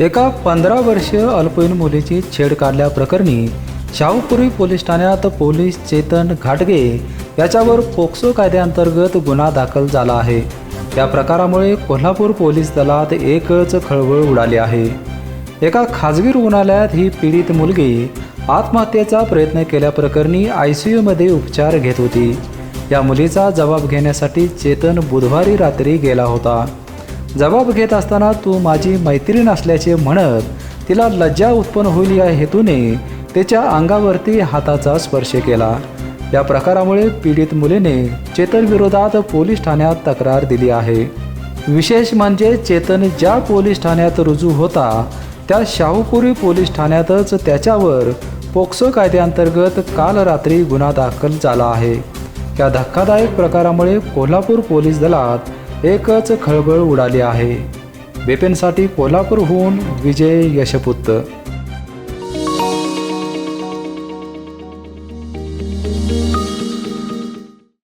एका पंधरा वर्षीय अल्पवयीन मुलीची छेड काढल्याप्रकरणी शाहूपुरी पोलीस ठाण्यात पोलीस चेतन घाटगे याच्यावर पोक्सो कायद्याअंतर्गत गुन्हा दाखल झाला आहे. या प्रकारामुळे कोल्हापूर पोलीस दलात एकच खळबळ उडाली आहे. एका खाजगी रुग्णालयात ही पीडित मुलगी आत्महत्येचा प्रयत्न केल्याप्रकरणी आय सी यूमध्ये उपचार घेत होती. या मुलीचा जबाब घेण्यासाठी चेतन बुधवारी रात्री गेला होता. जबाब घेत असताना तू माझी मैत्रीण असल्याचे म्हणत तिला लज्जा उत्पन्न होईल या हेतूने तिच्या अंगावरती हाताचा स्पर्श केला. या प्रकारामुळे पीडित मुलीने चेतनविरोधात पोलीस ठाण्यात तक्रार दिली आहे. विशेष म्हणजे चेतन ज्या पोलीस ठाण्यात रुजू होता त्या शाहूपुरी पोलीस ठाण्यातच त्याच्यावर पोक्सो कायद्याअंतर्गत काल रात्री गुन्हा दाखल झाला आहे. या धक्कादायक प्रकारामुळे कोल्हापूर पोलीस दलात एकच खळबळ उडाली आहे. बेपेनसाठी कोल्हापूरहून विजय यशपुत्त